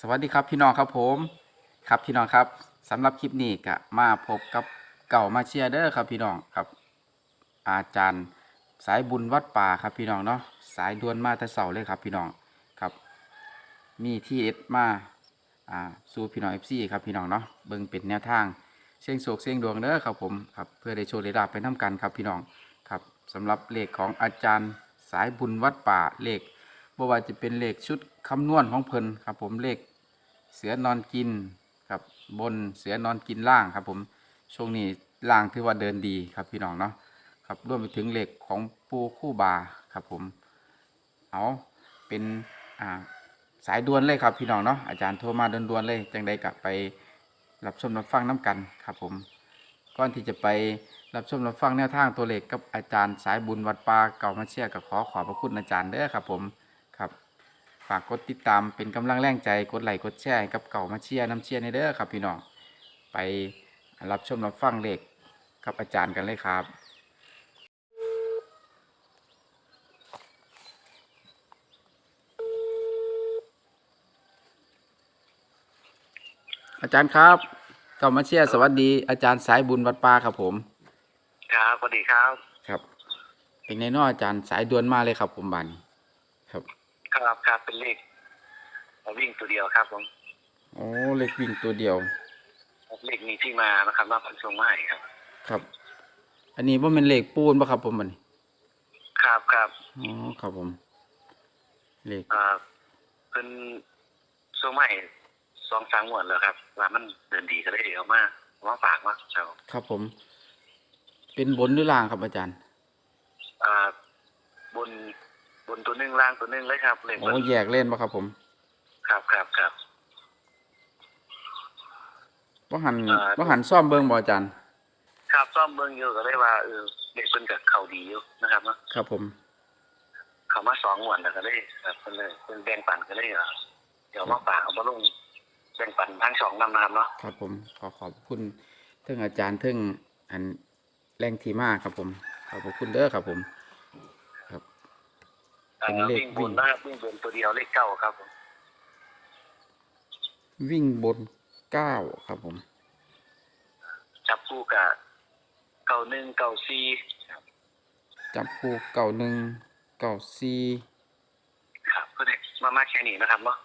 สวัสดีครับพี่น้องครับผมครับพี่น้องครับสำหรับคลิปนี้ก็มาพบกับเก่ามาเชียร์เด้อครับพี่น้องครับ อาจารย์สายบุญวัดป่าครับพี่น้องเนาะสายดวนมาแต่เสาเลยครับพี่น้องครับ มีที่เอ็ดมาอ่าสู่พี่น้องเอฟซีครับพี่น้องเนาะเบิ่งเป็นแนวทางเสียงโศกเสียงดวงเด้อครับผมครับเพื่อได้โชว์ได้ลาไปน้กันครับพี่น้องครับสำหรับเลขของอาจารย์สายบุญวัดป่าเลข บ่ว่าจะเป็นเลขชุดคำนวณของเพิ่นครับ ผมเลขเสือนอนกินครับบนเสือนอนกินล่างครับ ผมช่วงนี้ล่างถือว่าเดินดีครับพี่น้องเนาะครับรวมไปถึงเหล็กของปูคู่บาครับผมเอาเป็นอ่าสายด่วนเลยครับพี่น้องเนาะอาจารย์โทรมาด่วนๆเลยจังใดกลับไปรับชมรับฟังน้ำกันครับผมก่อนที่จะไปรับชมรับฟังแนวทางตัวเลขกับอาจารย์สายบุญวัดป่าเก่ามาเชียร์กับขอขอบพระคุณอาจารย์เด้อครับผม ครับ ฝากกดติดตามเป็นกำลังแรงใจกดไลค์กดแชร์ให้กับเก่ามาเชียร์น้ำเชียร์ในเด้อครับพี่น้องไปรับชมรับฟังเลขกับอาจารย์กันเลยครับอาจารย์ครับเก่ามาเชียร์สวัสดี อาจารย์สายบุญวัดป่าครับผม ครับสวัสดีครับ ครับ เป็นไงเน้ออาจารย์สายด่วนมาเลยครับผมบัดนครับ ครับครับเป็นเลขเอาวิ่งตัวเดียวครับผมโอ้เลขวิ่งตัวเดียวเลขมีที่มานะครับมาผันทรงมาให้ครับ ครับ อันนี้ว่าเป็นเลขปูนปะครับผมบัดนครับครับอ๋อครับผมเลขเอ่อเป็นทรงมาให้สองสามงวดแล้วครับว่ามันเดินดีก็เลยเอามาเอามาฝากมาเจ้าครับผม เป็นบนหรือล่างครับอาจารย์ อ่าบนบ นตัวหนึ่งล่างตัวหนึ่งเลยครับเลขโอ้มันแยกเล่นปะครับผมครับครับครับ ว่าหันอ่า ว่าหันซ่อมเบิ้งบ่อาจารย์ครับซ่อมเมืองอยู่ก็เลยว่าเออเลขเป็นกับเขาดีอยู่นะครับเนาะครับผม เขามาสองงวดแล้วก็เลยครับเป็นเลยเป็นแบ่งปันก็เลยเออเดี๋ยวมาฝากเอามาลงแบ่งปันทั้งสองนำนะครับเนาะครับผมขอขอบคุณเทิงอาจารย์เทิงอันแรงทีมาครับผมขอบพระคุณเด้อครับผมครับ เอ่อเป็นเลขวิ่งบวิ่นงนะครับวิ่งบนตัวเดียวเลขเก้าครับผมวิ่งบนเก้าครับผม จับคู่กับเก้าหนึ่งเก้าสี่จับคู่เก่าหนึ่งเก่าสี่ครับเพื่อนกมามาแค่นี้นะครับเนาะ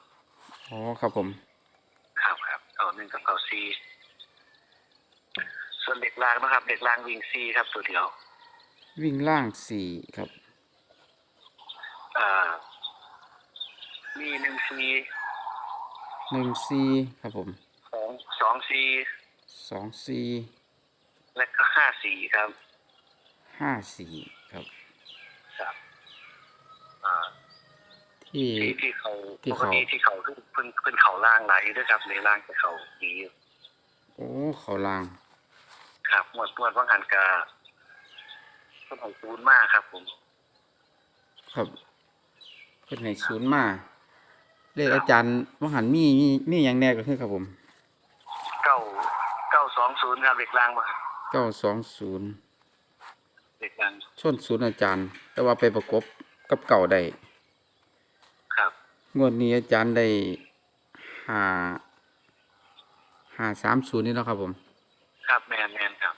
อ๋อครับผม ครับครับเก้าหนึ่งกับเก้าสี่ส่วนเด็กลางนะครับ เด็กลางวิ่งสี่ครับตัวเดียว วิ่งล่างสี่ครับ อ่า มีหนึ่งสี่หนึ่งสี่ครับผมสองสองสี่สองสี่และก็ห้าสี่ครับ ห้าสี่ครับ ครับอ่าที่ ที่ที่เขาที่ปกเขา ติที่เขาขึ้นขึ้นขึ้นเขาล่างไหลายด้วยครับในล่างจะเขาดีอยู่โอ้เขาล่าง ครับหมวดหมวดว่างหันกาต้นหอยปูนมากครับ ผม ครับ เป็นในศูนย์มาเลขอาจารย์ว่าหันมีมีมีอย่างแน่ก็คือครับผมเก้าเก้าสองศูนย์ครับเด็กล่างมาเก้าสองศูนย์เด็กล่างชนศูนย์อาจารย์ แต่ว่าไปประกบกับเก่าได้ครับงวดนี้อาจารย์ได้ห้าห้าสามศูนย์นี่เนาะครับผม ครับแมนแมนครับ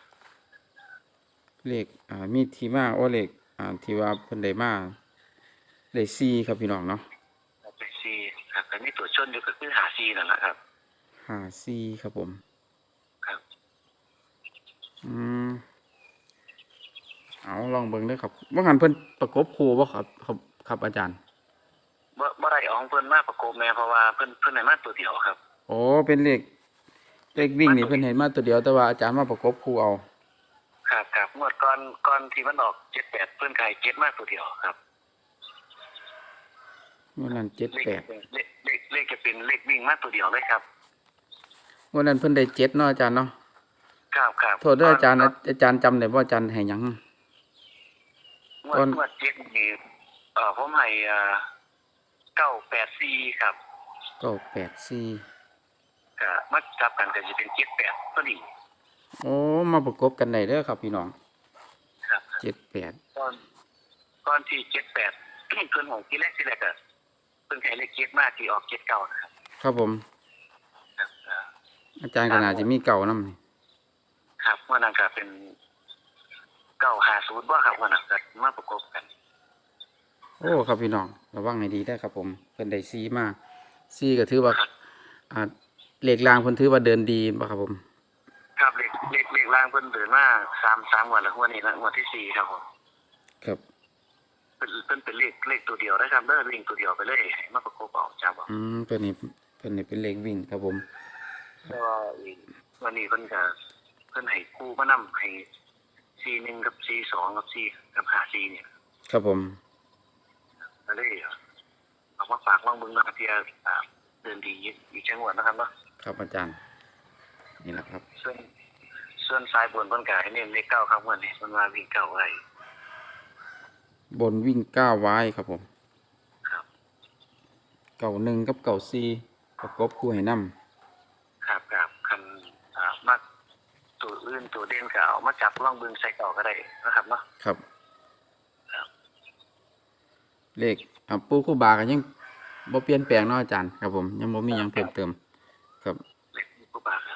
เลขอ่ามีที่มาโอเลขอ่าที่ว่าเพิ่นได้มา ได้ซีครับพี่น้องเนาะเป็นซีครับแต่มีตัวชนอยู่ก็คือหาซีนั่นแหละครับห้าซีครับผม ครับ อืมเอาลองเบิ่งเด้อครับว่าหันเพิ่นประกบคู่บ่ครับครับ ครับอาจารย์บ่บ่ได้เอาของเพิ่นมาประกบแม่เพราะว่าเพิ่นเพิ่นให้มาตัวเดียวครับโอ้เป็นเลขเลขวิ่งนี่เพิ่นเห็นมาตัวเดียวแต่ว่าอาจารย์มาประกบคู่เอา ครับครับงวดก่อนก่อนที่มันออกเจ็ดแปดเพิ่นขายเจ็ดมาตัวเดียวครับ วันนั้นเจ็ดเลขแปดเลขเลขเลขจะเป็นเลขวิ่งมาตัวเดียวเลยครับวันนั้นเพิ่นได้เจ็ดเนาะอาจารย์เนาะครับครับโทษด้วยอาจารย์อาจารย์จำได้ว่าอาจารย์ให้หยัง งวตอนงวดเจ็ดนี่เอ่อผมให้อ่าเก้าแปดสี่ครับเก็แปดสี่ก็มาจับกันก็จะเป็นเจ็ดแปดตัวนี้โอ้มาประกบกันได้เด้อครับพี่น้องครับ เจ็ดแปดก้อนก้อนที่เจ็ดแปด เพื่อนของที่แรกที่แรกอะ พื่อนใช้เลขเจ็ดมากที่ออกเจ็ดเก้านะครับครับผม ครับเอ่ออาจารย์ก็น่าจะมีเก่านํครับเมื่อนั้นก็เป็นเก้าหาศูนย์ว่าครับเมื่อนั้นก็มาประกบกัน โอ้ครับพี่น้องระวังให้ดีได้อครับ ผมเพิ่นได้ซีมาซีก็ถือว่าครับอ่าเลขรางเพิ่นถือว่าเดินดีบ่ครับผม ครับเลขเลขเลขล่างเพิ่นเดินมาสามสามวันแล้วงวันนี้นะงวันที่สี่ครับผมครับ เป็นเพิ่นเป็นเลขเลขตัวเดียวนะครับเด้อลิงตัวเดียวไปเลยให้มาประกบเอาจ้าบอกอืมเพิ่นนี่เพิ่นนี่เป็นเลขวิ่งครับผมแต่ว่าอีกวันนี้เพิ่นก็เพิ่นให้คู่มานํให้ซีหนึ่งกับซีสองกับซีกับหาซีเนี่ยครับผมก็เลยเอามาฝากลองเบิ่งนะครับที่อ่าเดินดีอีกจังหวัดนะครับเนาะครับอาจารย์ นี่แหละครับ ส่วนส่วนสายบนเพิ่นก็ให้เน้นเลขเก้าครับวันนี้เพิ่นว่าวิ่งเก้าไว้ บนวิ่งก้าวไว้ครับผมครับเก่าหนึ่งกับเก่าซีประกบคู่ให้นํครับครับคันอ่ามักตัวอื่นตัวเด่นก็เอามาจับลองเบิ่งใส่เก่าก็ได้นะครับเนาะ ครับ ครับ เลขอ่าปูคู่บาก็ยังบ่เปลี่ยนแปลงเนาะอาจารย์ครับผมยังบ่มีหยังเพิ่มเติม ครับเลขผู้บาก็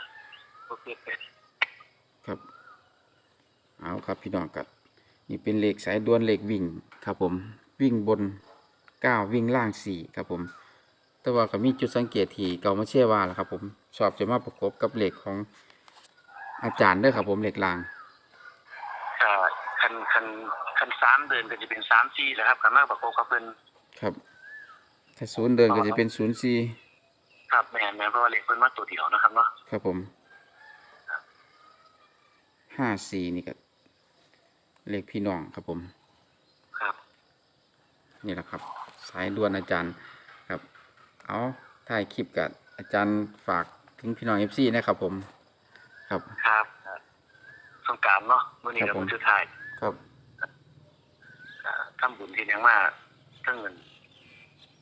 บ่เปลี่ยนแปลงครับ เอาครับพี่น้องครับนี่เป็นเลขสายด่วนเลขวิ่ง ครับผมวิ่งบนเก้าวิ่งล่างสี่ครับผม แต่ว่าก็มีจุดสังเกตที่เก่ามาเชื่อว่าแหละครับผมชอบจะมาประกบกับเลขของอาจารย์เด้อครับผมเลขล่างอ่าคันคันคันสามเดินก็จะเป็นสามสี่แหล้วครับคันมากประกบกับเพิ่นครับถ้าศูนย์เดินก็จะเป็นศูนย์สี่ครับแม่นแม่นเพราะว่าเลขเพิ่นมาตัวเดียวนะครับเนาะครับผมห้าสี่นี่ก็เลขพี่น้องครับผมครับ นี่แหละครับ สายด่วนอาจารย์ครับ เอาถ่ายคลิปกับอาจารย์ฝากถึงพี่น้องเอฟซีนะครับผมครับ ครับครับสงกรารเนาะมื้อนี้ครัก็บผมมื้อสุดท้ายครับอ่าทำบุญที่ยังมากทั้งเงิน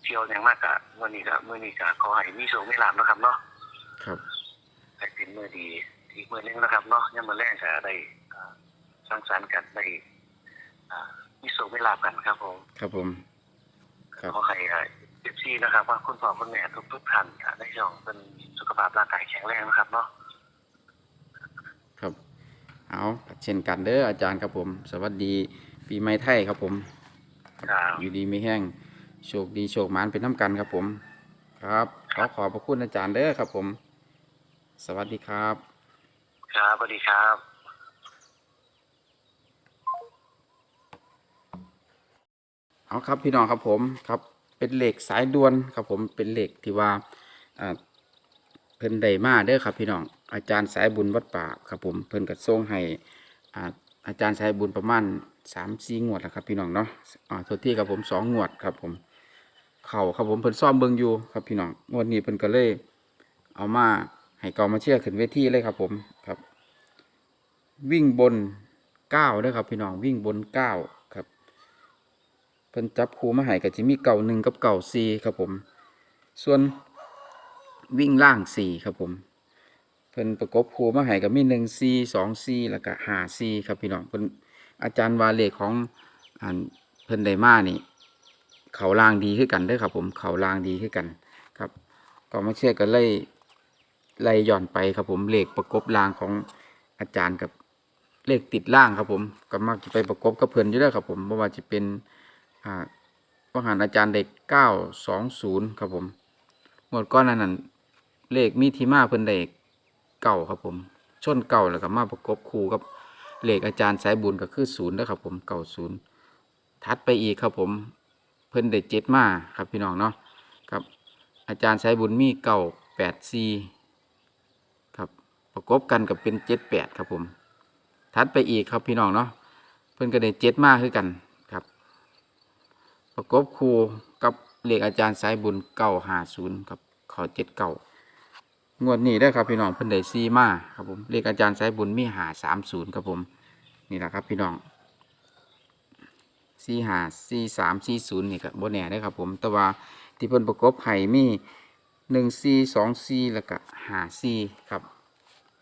เที่ยวยังมากกะมื้อนี้ก็มื้อนี้ก็ขอให้มีโชคมีลาภเนาะครับเนาะครับให้เป็นมื้อดีอีกมื้อหนึงนะครับเนาะยามมื้อแรกก็ได้อ่าสังสรรค์กันได้อ่ามีโชคมีลาภกันครับผม ครับผม ครับ ขอให้เอฟซีนะครับ ว่าคุณพ่อคุณแม่ทุกทุกๆท่านอ่าได้ช่องเป็นสุขภาพร่างกายแข็งแรงนะครับเนาะ ครับ เอาเช่นกันเด้ออาจารย์ครับผม สวัสดีปีใหม่ไทยครับผมครับ อยู่ดีไม่แห้งโชคดีโชคหมานเป็นน้ำกันครับผม ครับขอขอบพระคุณอาจารย์เด้อครับผม สวัสดีครับ ครับสวัสดีครับ เอาครับพี่น้องครับผมครับเป็นเหล็กสายด่วนครับผมเป็นเหล็กที่ว่าเพิ่นได้มาเด้อครับพี่น้องอาจารย์สายบุญวัดป่าครับผมเพิ่นก็ส่งให้อาอาจารย์สายบุญประมาณสามสี่งวดแล้วครับพี่น้องเนาะอ่าโทษที่ครับผมสองงวดครับผมเข่าครับผมเพิ่นซ่อมเบิงอยู่ครับพี่น้องงวดนี้เพิ่นก็เลยเอามาให้กองมาเชื่อขึ้นเวทีเลยครับผมครับ วิ่งบนเก้าเด้อครับพี่น้องวิ่งบนเก้า พิ่นจับคูมาให้ก็จะมีเก่าหนึ่งกับเก่าสี่ครับผม ส่วนวิ่งล่างสี่ครับผม เพิ่นประกบคูมาให้ก็มีหนึ่งสี่สองสี่แล้วก็ห้าสี่ครับพี่น้องเพิ่นอาจารย์วาเลขของอันเพิ่นไดมานี่ เขาล่างดีขึ้นกันเด้อครับผม เขาล่างดีขึ้นกันครับ ก็มาเชื่อกันไล่ไล่ย่อนไปครับผมเลขประกบล่างของอาจารย์กับเลขติดล่างครับผมก็มักจะไปประกบกับเพิ่นอยู่แล้วครับผมเพราะว่าจะเป็น อ่าหันอาจารย์เด็กเก้าสองศูนย์ครับผมหมดก้อนนั้นนั่นเลขมีทีมาเพิ่นเด็กเก่าครับผม ชนเก่าแล้วก็มาประกบคู่กับเลขอาจารย์สายบุญก็คือศูนย์นะครับผมเก่าศูนย์ทัดไปอีกครับผม เพิ่นได้เจ็ดมาครับพี่น้องเนาะครับ อาจารย์สายบุญมีเก่าแปดซีครับประกบกันกับเป็นเจ็ดแปดครับผม ทัดไปอีกครับพี่น้องเนาะเพิ่นก็ได้เจ็ดมาคือกัน ประกบคู่กับเลขอาจารย์สายบุญเก้าหาศูนย์ครับขอเจ็ดเก้างวดนี้ได้ครับพี่น้องเพิ่นได้ซีมาครับผมเลขอาจารย์สายบุญมีหาสามศูนย์ครับผมนี่แหละครับพี่น้องซีหาซีสามซีศูนย์นี่ก็บ่แน่ได้ครับผมแต่ว่าที่เพิ่นประกบให้มีหนึ่งซีสองซีแล้วก็หาซีครับ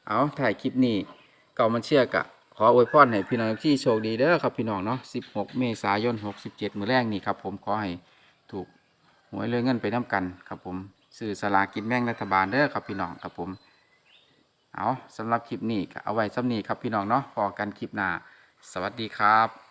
เอาถ่ายคลิปนี้เก่ามาเชื่อกะ ขออวยพรให้พี่น้องที่โชคดีเด้อครับพี่น้องเนาะ 16 เมษายน 67 มื้อแรกนี่ครับผมขอให้ถูกหวยเลยเงินไปน้ำกันครับผมสื่อสลากกินแม่งรัฐบาลเด้อครับพี่น้องครับผม เอาสำหรับคลิปนี้เอาไว้สำนีครับพี่น้องเนาะพอกันคลิปหน้า สวัสดีครับ